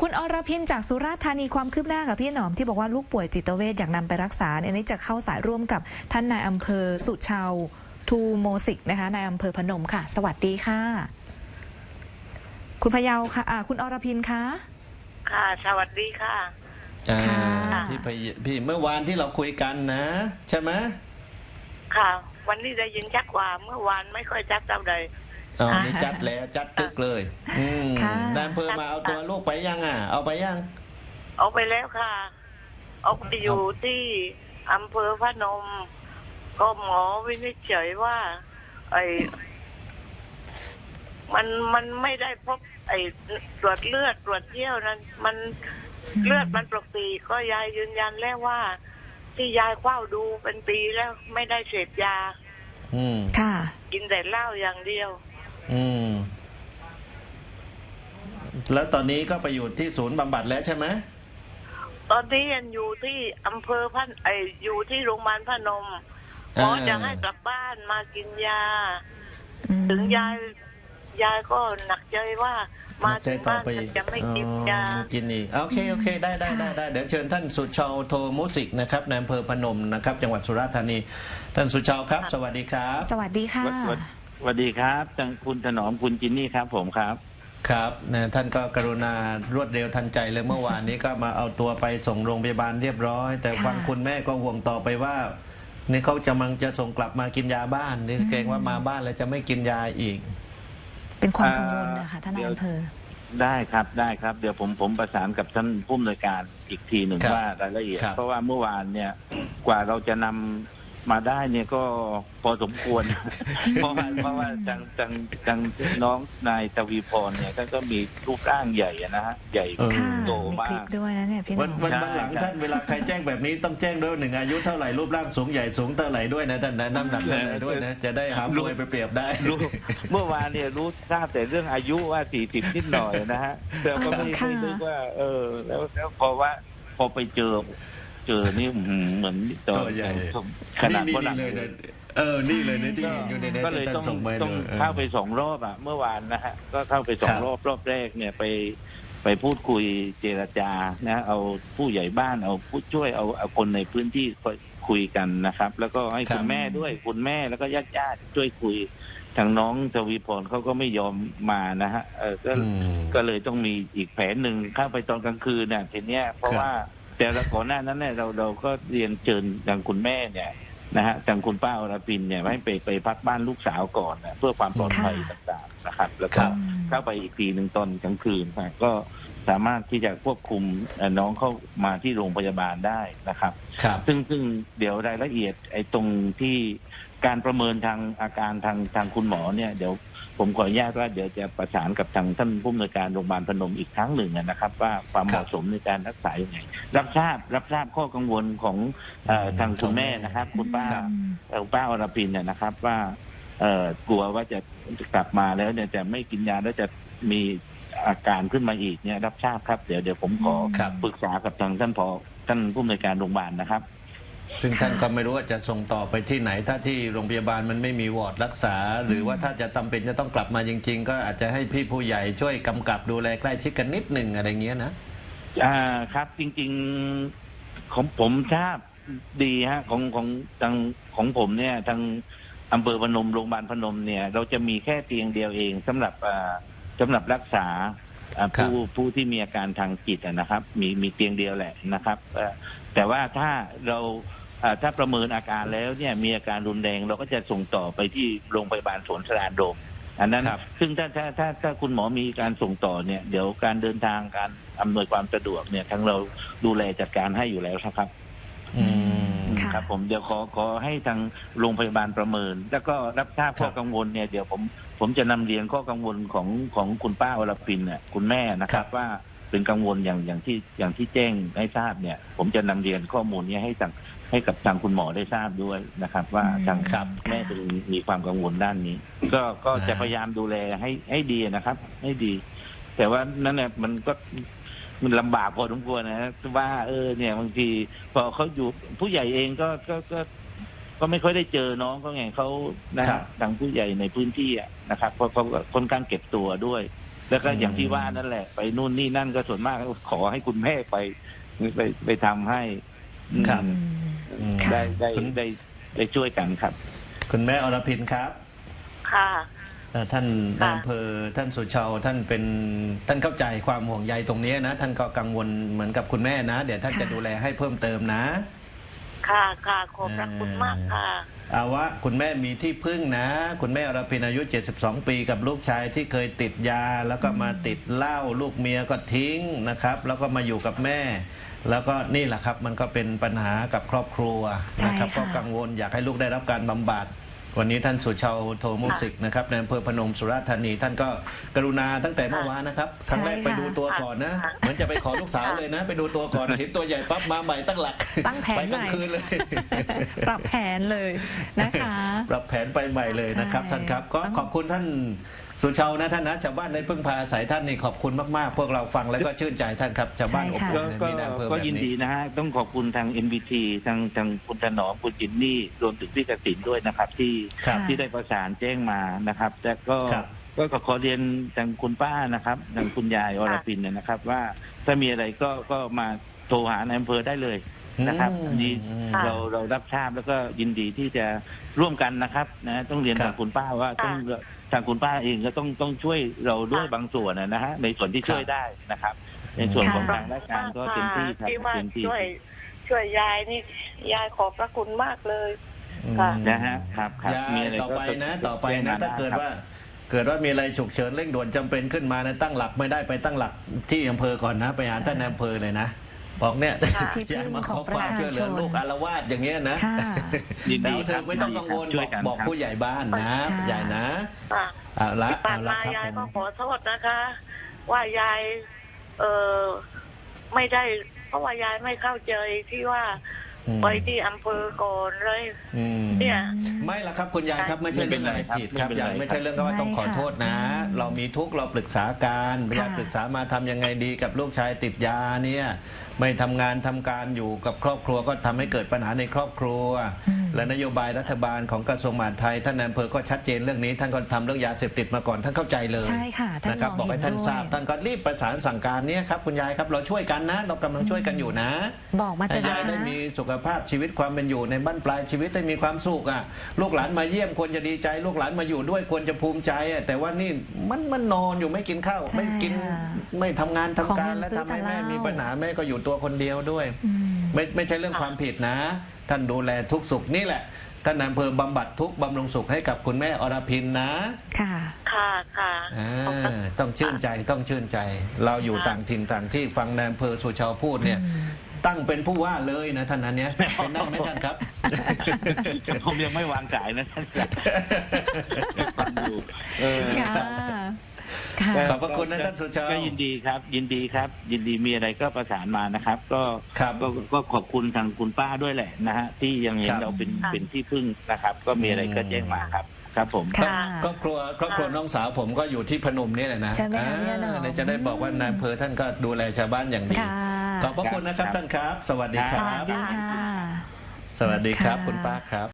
คุณอรพินจากสุราษฎร์ธานีความคืบหน้ากับพี่หนอมที่บอกว่าลูกป่วยจิตเวชอยากนำไปรักษาเนี่ยอันนี้จะเข้าสายร่วมกับท่านนายอำเภอสุชาวทูโมสิกนะคะนายอำเภอพนมค่ะ สวัสดีค่ะ คุณพะเยาค่ะอ่าคุณอรพินคะค่ะ สวัสดีค่ะอ่าค่ะพี่พยพี่เมื่อวานที่เราคุยกันนะ ใช่ไหมค่ะ วันนี้ได้ยินชักกว่าเมื่อวานไม่ค่อยชักเท่าใด อ๋ออ่านี่จัดแล้วจัดตึกเลย อืมค่ะ นายอำเภอมาเอาตัวลูกไปยังอะ เอาไปยัง เอาไปแล้วค่ะ เอาไปอยู่ที่อำเภอพนม ก็หมอวินิจฉัยว่า ไอ้มันมันไม่ได้พบ ไอ้ตรวจเลือดตรวจเยี่ยวนั้น มันเลือดมันปกติก็ยายยืนยันแล้วว่า ที่ยายเฝ้าดูเป็นปีแล้วไม่ได้เสพยา อืม ค่ะ กินแต่เหล้าอย่างเดียว อืม แล้วตอนนี้ก็ไปอยู่ที่ศูนย์บำบัดแล้วใช่ไหมตอนนี้ยังอยู่ที่อำเภอพันไออยู่ที่โรงพยาบาลพนมหมอจะให้กลับบ้านมากินยาอืมถึงยายยายก็หนักใจว่า มาใจถึงต่อบ้านไปฉันจะไม่กินอ๋อยากินอีกโอเคโอเค ได้ได้ได้ได้เดี๋ยวเชิญท่านสุชาวโทมุสิกนะครับในอำเภอพนมนะครับ จังหวัดสุราษฎร์ธานี ท่านสุชาวครับ สวัสดีครับ สวัสดีค่ะ สวัสสวัสดีครับทางคุณถนอมคุณจินนี่ครับ ผมครับ ครับนะท่านก็กรุณารวดเร็วทันใจเลยเมื่อวานนี้ก็มาเอาตัวไปส่งโรงพยาบาลเรียบร้อย แต่ค่ะฟังคุณแม่ก็ห่วงต่อไปว่านี่เขาจะมังจะส่งกลับมากินยาบ้านนี่เกรงว่ามาบ้านแล้วจะไม่กินยาอีก เป็นความกังวลนะคะท่านนายเดี๋ยวอำเภอได้ครับได้ครับ เดี๋ยวผมผมประสานกับท่านผู้อำนวยการอีกทีหนึ่งครับว่ารายละเอียดครับเพราะว่าเมื่อวานเนี่ยกว่าเราจะนำ มาได้เนี่ยก็พอสมควร เพราะว่าเพราะว่าทางทางทางน้องนายตวีพรเนี่ยก็ก็มีรูปร่างใหญ่อะนะฮะใหญ่เออ ค่ะโตมีมาคลิปกด้วยนะเนี่ยพี่หนวัอนมวันใช่วันหลังครับท่านเวลาใครแจ้งแบบนี้ต้องแจ้งด้วยหนึ่งอายุเท่าไหร่รูปร่างสูงใหญ่สูงเท่าไหร่ด้วยนะท่านนะน้ำหนักเท่าไหร่ด้วยนะจะได้หามวยไปเปรียบได้ รู้เมื่อวานเนี่ยรู้ทราบแต่เรื่องอายุว่าสี่สิบนิดหน่อยนะฮะแต่ก็ไม่ค่ะไม่นึกว่า เออ แล้วแล้วพอว่าพอไปเจอเจอนี่อื้ อหือเหมือนตัวตัวใหญ่ขนาดนี่ฝรั่งนี่เลยนะเออ นี่เลยนะที่เห็นอยู่ในนี้ก็เลยท่านต้องส่งมาต้องเลยเข้าไปสองรอบอะ เมื่อวานนะฮะ ก็เข้าไปสองครับรอบรอบแรกเนี่ยไปไปพูดคุยเจรจานะ เอาผู้ใหญ่บ้านเอาผู้ช่วยเอาเอาคนในพื้นที่คุยกันนะครับ แล้วก็ให้คุณแม่ด้วยคุณแม่แล้วก็ญาติญาติๆช่วยคุยทางน้องทวีพรเขาก็ไม่ยอมมานะฮะเออก็อืมก็เลยต้องมีอีกแผนหนึ่งเข้าไปตอนกลางคืนเนี่ยทีเนี้ยเพราะครับว่า แต่ละก่อนหน้านั้นเนี่ยเราเราก็เรียนเชิญทางคุณแม่เนี่ยนะฮะทางคุณป้าอรพินเนี่ยให้ไปไปพักบ้านลูกสาวก่อนนะเพื่อความปลอดภัยค่ะต่างๆนะครับแล้วคก็รับเข้าไปอีกทีหนึ่งตอนกลางคืนนะก็สามารถที่จะควบคุมเอ่อน้องเข้ามาที่โรงพยาบาลได้นะครับครับ ซึ่งซึ่งเดี๋ยวรายละเอียดไอ้ตรงที่การประเมินทางอาการทางทางคุณหมอเนี่ยเดี๋ยว ผมขออนุญาตว่าเดี๋ยวจะประสานกับทางท่านผู้อำนวยการโรงพยาบาลพนมอีกครั้งหนึ่งนะครับ ว่าความเหมาะสมในการรักษาอย่างไงรับทราบรับทราบข้อกังวลของเออทางคุณแม่นะครับ คุณป้าครับเอ่อคุณป้าอรพินเนี่ยนะครับว่าเอ่อกลัวว่าจะกลับมาแล้วเนี่ยจะไม่กินยาแล้วจะมีอาการขึ้นมาอีกเนี่ยรับทราบครับ เดี๋ยวเดี๋ยวผมขอครับ ปรึกษากับทางท่านพอท่านผู้อำนวยการโรงพยาบาลนะครับ ซึ่งท่านก็ไม่รู้ว่าจะส่งต่อไปที่ไหน ถ้าที่โรงพยาบาลมันไม่มีวอร์ดรักษา หรือว่าถ้าจะจำเป็นจะต้องกลับมาจริง ๆ ก็อาจจะให้พี่ผู้ใหญ่ช่วยกำกับดูแลใกล้ชิดกันนิดหนึ่งอะไรเงี้ยนะ อ่าครับจริงๆของผมทราบดีฮะของของทางของผมเนี่ย ทางอำเภอพนมโรงพยาบาลพนมเนี่ย เราจะมีแค่เตียงเดียวเองสำหรับอ่าสำหรับรักษาอ่าครับ ผู้ผู้ที่มีอาการทางจิตอะนะครับ มีมีเตียงเดียวแหละนะครับเอ่อแต่ว่าถ้าเรา อ่าถ้าประเมินอาการแล้วเนี่ยมีอาการรุนแรงเราก็จะส่งต่อไปที่โรงพยาบาลสวนสรานโดม อันนั้นครับ ซึ่งถ้าถ้าถ้าถ้าคุณหมอมีการส่งต่อเนี่ยเดี๋ยวการเดินทางการอำนวยความสะดวกเนี่ยทั้งเราดูแลจัดการให้อยู่แล้วนะครับ อืม ค่ะ ครับผมเดี๋ยวขอขอให้ทางโรงพยาบาลประเมิน แล้วก็รับทราบข้อครับกังวลเนี่ยเดี๋ยวผมผมจะนำเรียนข้อกังวลของของคุณป้าอรพินเนี่ยคุณแม่นะครับว่าเป็นกังวลอย่างอย่างที่อย่างที่แจ้งให้ทราบเนี่ย ผมจะนำเรียนข้อมูลเนี้ให้ทาง ให้กับทางคุณหมอได้ทราบด้วยนะครับ ว่าทางครับแม่เป็นมีความกังวลด้านนี้ ก็ก็จะอ่าพยายามดูแลให้ให้ดีนะครับ ให้ดี แต่ว่านั่นแหละมันก็มันลำบากพอสมควรนะว่าเออเนี่ยบางทีพอเขาอยู่ผู้ใหญ่เองก็ก็ก็ก็ไม่ค่อยได้เจอน้องเขาไงเขานะครับทางผู้ใหญ่ในพื้นที่อะนะครับเพราะเขาก็ค่อนข้างเก็บตัวด้วย แล้วก็อืมอย่างที่ว่านั่นแหละ ไปนู่นนี่นั่นก็ส่วนมากก็ขอให้คุณแม่ไปไปไปทำให้อืมครับอืม ค่ะได้ได้คุณ ได้ได้ช่วยกันครับ คุณแม่อรพินครับค่ะ เอ่อท่านนายอำเภอท่านสุชาวท่านเป็นท่านเข้าใจความห่วงใยตรงนี้นะ ท่านก็กังวลเหมือนกับคุณแม่นะ เดี๋ยวท่านค่ะ จะดูแลให้เพิ่มเติมนะ ค่ะค่ะขอบพระคุณมากค่ะ เอาวะคุณแม่มีที่พึ่งนะ คุณแม่อรพินอายุ 72 ปีกับลูกชายที่เคยติดยา แล้วก็มาติดเหล้าลูกเมียก็ทิ้งนะครับ แล้วก็มาอยู่กับแม่ แล้วก็นี่แหละครับมันก็เป็นปัญหากับครอบครัวนะครับใช่ค่ะ ก็กังวลอยากให้ลูกได้รับการบำบัด วันนี้ท่านสุชาวโทมุสิกนะครับในอำเภอพนมสุราษฎร์ธานี ท่านก็กรุณาตั้งแต่เมื่อวานนะครับครั้งแรกใช่ค่ะไปดูตัวก่อนนะค่ะ เหมือนจะไปขอลูกสาวเลยนะ ไปดูตัวก่อนเห็นตัวใหญ่ปั๊บมาใหม่ตั้งหลักตั้งแผนไปกใหลางม่คืนเลย ปรับแผนเลยนะคะ ปรับแผนไปใหม่เลยนะครับใช่ท่านครับ ก็ต้องขอบคุณท่าน สุชาวนะท่านนะชาวบ้านได้พึ่งพาอาศัยท่านนี่ขอบคุณมากๆ พวกเราฟังแล้วก็ชื่นใจท่านครับชาวบ้านอบใช่อุ่ค่ะนก็ในมีนายอำเภอก็แบบยินดีนี้นะฮะต้องขอบคุณทาง NBT ทางทางคุณถนอมคุณจินนี่รวมถึงพี่กสินด้วยนะครับ ที่ครับ ที่ได้ประสานแจ้งมานะครับแต่ก็ครับ ก็ขอเรียนทางคุณป้านะครับทางคุณยายอรพินเนี่ยนะครับ ว่าถ้ามีอะไรก็ก็มาโทรหาในอำเภอได้เลย นะครับอืมอันนี้อืมค่ะเราเรารับทราบแล้วก็ยินดีที่จะร่วมกันนะครับนะต้องเรียนครัทาบงคุณป้าว่าต้องทางคุณป้าเองก็ต้องต้องช่วยเราด้วยบางส่วนนะฮะในส่วนที่ช่วยได้นะครับ ในส่วนของค่ะ ทางราชการก็เต็มที่ครับที่ว่าเต็มที่ช่วยช่วยยายนี่ยายขอบพระคุณมากเลยอืมค่ะ นะฮะครับครับยายมีอะไรต่อก็ไปนะ ต่อไปแจ้งนะมถ้าเกิดครับว่า เกิดว่ามีอะไรฉุกเฉินเร่งด่วนจำเป็นขึ้นมานะตั้งหลักไม่ได้ไปตั้งหลักที่อำเภอก่อนนะ ไปหาท่านนายอำเภอเลยนะ บอกเนี่ยค่ะที่พึ่งยายมาขขอองความประชาช่วยเหลือชนลูกอารวาสอย่างเงี้ยนะค่ะ ยินแต่ดีว่าเธครัอบไม่ต้องกังวลช่บวอยกกันบอกครับ ผู้ใหญ่บ้านนะค่ะใหญ่นะค่ะเอาละที่ผ่าเอานละมาครับยายผก็มขอโทษนะคะ ว่ายาย เออไม่ได้ เพราะว่ายายไม่เข้าใจที่ว่าอืมไปที่อำเภอก่อนเลย อืมเนี่ย ไม่ละครับคุณยายครับไม่ใช่เรื่องอะไรผิดครับไม่เป็นไรยายไม่ใช่เรื่องก็ว่าต้องขอโทษนะ เรามีทุกข์เราปรึกษาการพยายามปรึกษามาทำยังไงดีกับลูกชายติดยาเนี่ย ไม่ทำงานทำการอยู่กับครอบครัวก็ทำให้เกิดปัญหาในครอบครัวอืมและนโยบายรัฐบาลของกระทรวงมหาดไทย ท่านนายอำเภอก็ชัดเจนเรื่องนี้ ท่านก็ทำเรื่องยาเสพติดมาก่อนท่านเข้าใจเลยใช่ค่ะท่านนะครับมองบอกให้เห็นท่านด้วย ทราบท่านก็รีบประสานสั่งการเนี้ครับคุณยายครับเราช่วยกันนะ เรากำลังช่วยกันอยู่นะ บอกมาเถให้อะยายได้นะมีสุขภาพชีวิตความเป็นอยู่ในบ้านปลายชีวิตได้มีความสุขอะลูกหลานมาเยี่ยมควรจะดีใจ ลูกหลานมาอยู่ด้วยควรจะภูมิใจอะแต่ว่านี่มันมันนอนอยู่ไม่กินข้าว ใช่ไม่กินค่ะไม่ทำงานทำของการเงินและซื้อทำให้แต่แม่เหล้ามีมีปัญหาแม่ก็อยู่ตัวคนเดียวด้วยอืมไม่ไม่ใช่เรื่องความผิดนะ ท่านดูแลทุกสุขนี่แหละท่านนายอำเภอบำบัดทุกข์บำรุงสุขให้กับคุณแม่อรพินนะ ค่ะ ค่ะค่ะอ่าขอบคุณต้องชื่นใจต้องชื่นใจ เราอยู่ต่างถิ่นต่างที่ฟังนายอำเภอสุชาวพูดเนี่ย ตั้งเป็นผู้ว่าเลยนะท่านนั้นเนี่ยเป็นได้ไหมท่านครับ ผมยังไม่วางสายนะท่านครับฟังอยู่เออ ค่ะค่ะ ขอบพระคุณนะท่านสุชาติก็ยินดีครับ ยินดีครับ ยินดีมีอะไรก็ประสานมานะครับ ก็ครับก็ก็ขอบคุณทางคุณป้าด้วยแหละนะฮะที่ยังเห็คนรับเราเป็นค่ะ เป็นที่พึ่งนะครับ ก็มีอะไรก็แจ้งมาครับ ครับผม ค่ะ ครอบครัวครอบครัวน้องสาวผมก็อยู่ที่พนมนี่แหละนะใช่ไหมคะเนี่ยเนาะอ่าเดี๋ยวจะได้บอกว่านายอำเภอท่านก็ดูแลชาวบ้านอย่างดี ค่ะ ขอบพระคุณนะครับท่านครับ สวัสดีคสรัวัสบ ดีค่ะ สวัสดีครับค่ะคุณป้าครับ